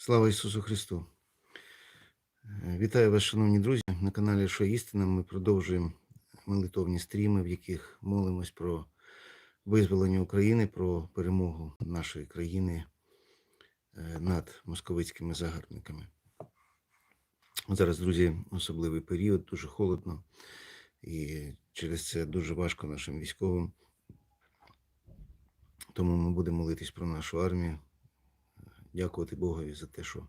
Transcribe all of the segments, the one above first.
Слава Ісусу Христу! Е, Вітаю вас, шановні друзі. На каналі Що Істина. Ми продовжуємо молитовні стріми, в яких молимось про визволення України, про перемогу нашої країни е, над московицькими загарбниками. Зараз, друзі, особливий період, дуже холодно, і через це дуже важко нашим військовим. Тому ми будемо молитись про нашу армію, дякувати Богові за те, що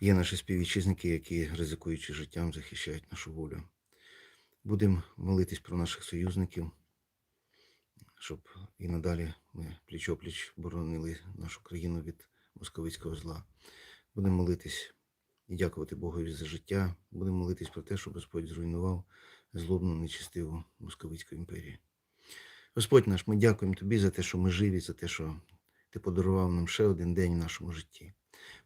є наші співвітчизники, які, ризикуючи життям, захищають нашу волю. Будемо молитись про наших союзників, щоб і надалі ми пліч-опліч боронили нашу країну від московицького зла. Будемо молитись і дякувати Богові за життя. Будемо молитись про те, щоб Господь зруйнував злобну нечистиву московицьку імперію. Господь наш, ми дякуємо Тобі за те, що ми живі, за те, що Ти подарував нам ще один день в нашому житті.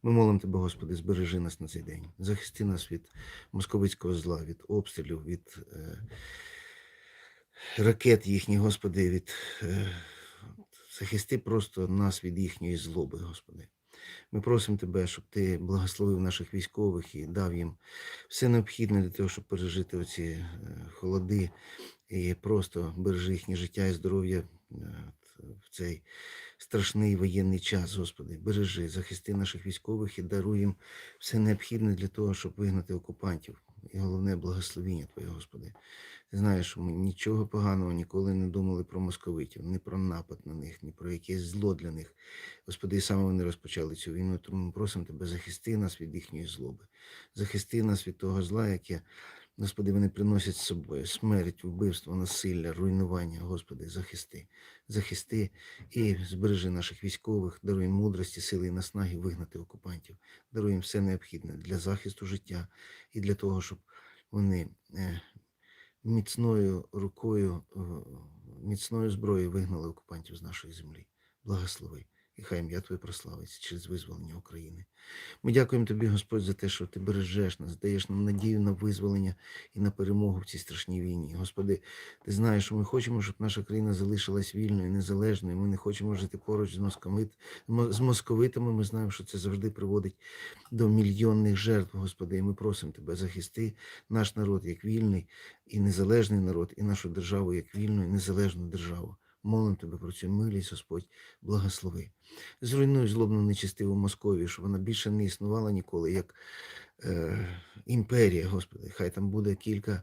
Ми молимо Тебе, Господи, збережи нас на цей день. Захисти нас від московицького зла, від обстрілів, від е, ракет їхніх, Господи, від е, захисти просто нас від їхньої злоби, Господи. Ми просимо Тебе, щоб Ти благословив наших військових і дав їм все необхідне для того, щоб пережити оці е, холоди і просто бережи їхнє життя і здоров'я е, в цей страшний воєнний час, Господи. Бережи, захисти наших військових і даруй їм все необхідне для того, щоб вигнати окупантів. І головне благословіння Твоє, Господи. Ти знаєш, ми нічого поганого ніколи не думали про московитів, ні про напад на них, ні про якесь зло для них. Господи, і саме вони розпочали цю війну, тому ми просимо Тебе, захисти нас від їхньої злоби, захисти нас від того зла, яке, Господи, вони приносять з собою смерть, вбивство, насилля, руйнування. Господи, захисти, захисти і збережи наших військових, даруй мудрості, сили і наснаги вигнати окупантів, даруй їм все необхідне для захисту життя і для того, щоб вони е, міцною рукою, е, міцною зброєю вигнали окупантів з нашої землі. Благослови. І хай ім'я Твоє прославиться через визволення України. Ми дякуємо Тобі, Господь, за те, що Ти бережеш нас, даєш нам надію на визволення і на перемогу в цій страшній війні. Господи, Ти знаєш, що ми хочемо, щоб наша країна залишилась вільною, незалежною. Ми не хочемо жити поруч з московит... з московитами. Ми знаємо, що це завжди приводить до мільйонних жертв, Господи. І ми просимо Тебе, захисти наш народ як вільний і незалежний народ, і нашу державу як вільну і незалежну державу. Молим тебе про цю милість, Господь, благослови. Зруйнуй злобну нечистиву Московію, щоб вона більше не існувала ніколи, як е, імперія, Господи. Хай там буде кілька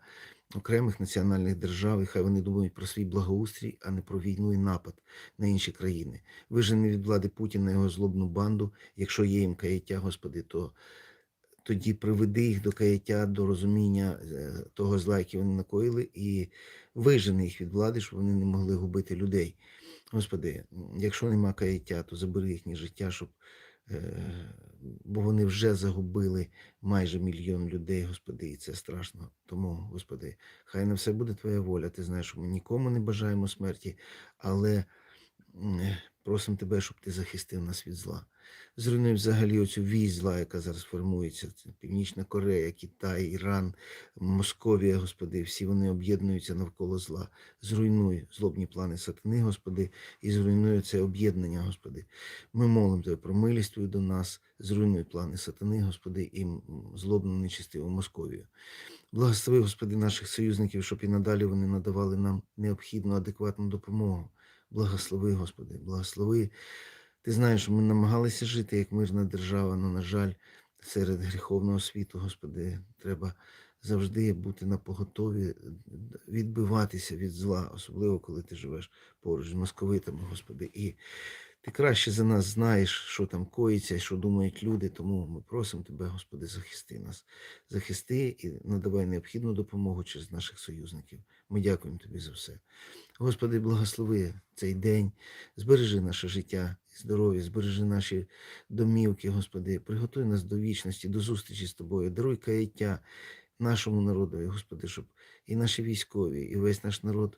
окремих національних держав, і хай вони думають про свій благоустрій, а не про війну і напад на інші країни. Вижени від влади Путіна його злобну банду. Якщо є їм каяття, Господи, то тоді приведи їх до каяття, до розуміння е, того зла, яке вони накоїли, і вижени їх від влади, щоб вони не могли губити людей. Господи, якщо нема каяття, то забери їхнє життя, щоб. е, Бо вони вже загубили майже мільйон людей, Господи, і це страшно. Тому, Господи, хай на все буде Твоя воля. Ти знаєш, що ми нікому не бажаємо смерті, але м, просимо Тебе, щоб Ти захистив нас від зла. Зруйнуй взагалі оцю вісь зла, яка зараз формується. Це Північна Корея, Китай, Іран, Московія, Господи, всі вони об'єднуються навколо зла. Зруйнуй злобні плани сатани, Господи, і зруйнуй це об'єднання, Господи. Ми молимо Тебе про милість Твою до нас, зруйнуй плани сатани, Господи, і злобну нечистиву Московію. Благослови, Господи, наших союзників, щоб і надалі вони надавали нам необхідну, адекватну допомогу. Благослови, Господи, благослови. Ти знаєш, ми намагалися жити як мирна держава, але, на жаль, серед гріховного світу, Господи, треба завжди бути на поготові, відбиватися від зла, особливо коли ти живеш поруч з московитами, Господи. І ти краще за нас знаєш, що там коїться що думають люди. Тому ми просимо Тебе, Господи, захисти нас, захисти і надавай необхідну допомогу через наших союзників. Ми дякуємо Тобі за все. Господи, благослови цей день, збережи наше життя і здоров'я, збережи наші домівки, Господи, приготуй нас до вічності, до зустрічі з Тобою, даруй каяття нашому народу, Господи, щоб і наші військові, і весь наш народ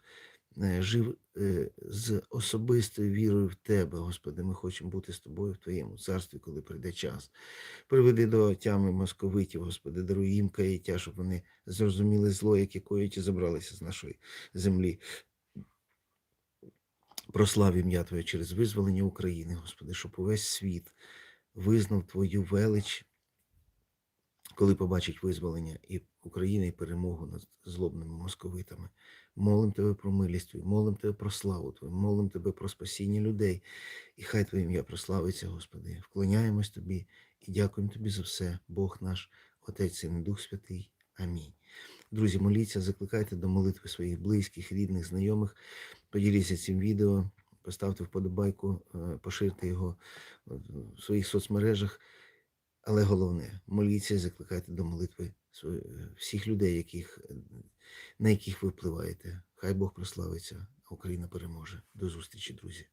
жив е, з особистою вірою в Тебе, Господи. Ми хочемо бути з Тобою в Твоєму царстві, коли прийде час. Приведи до тями московитів, Господи, даруй їм каяття, щоб вони зрозуміли зло, яке коїть і забралися з нашої землі. Прослав ім'я Твоє через визволення України, Господи, щоб увесь світ визнав Твою велич, коли побачить визволення і України і перемогу над злобними московитами. Молим Тебе про милість Твою, молим Тебе про славу Твою, молим Тебе про спасіння людей. І хай Твоє ім'я прославиться, Господи. Вклоняємось Тобі і дякуємо Тобі за все, Бог наш, Отець Син Дух Святий. Амінь. Друзі, моліться, закликайте до молитви своїх близьких, рідних, знайомих. Поділіться цим відео, поставте вподобайку, е, поширте його е, в своїх соцмережах. Але головне, моліться і закликайте до молитви всіх людей, яких, на яких ви впливаєте. Хай Бог прославиться, а Україна переможе. До зустрічі, друзі.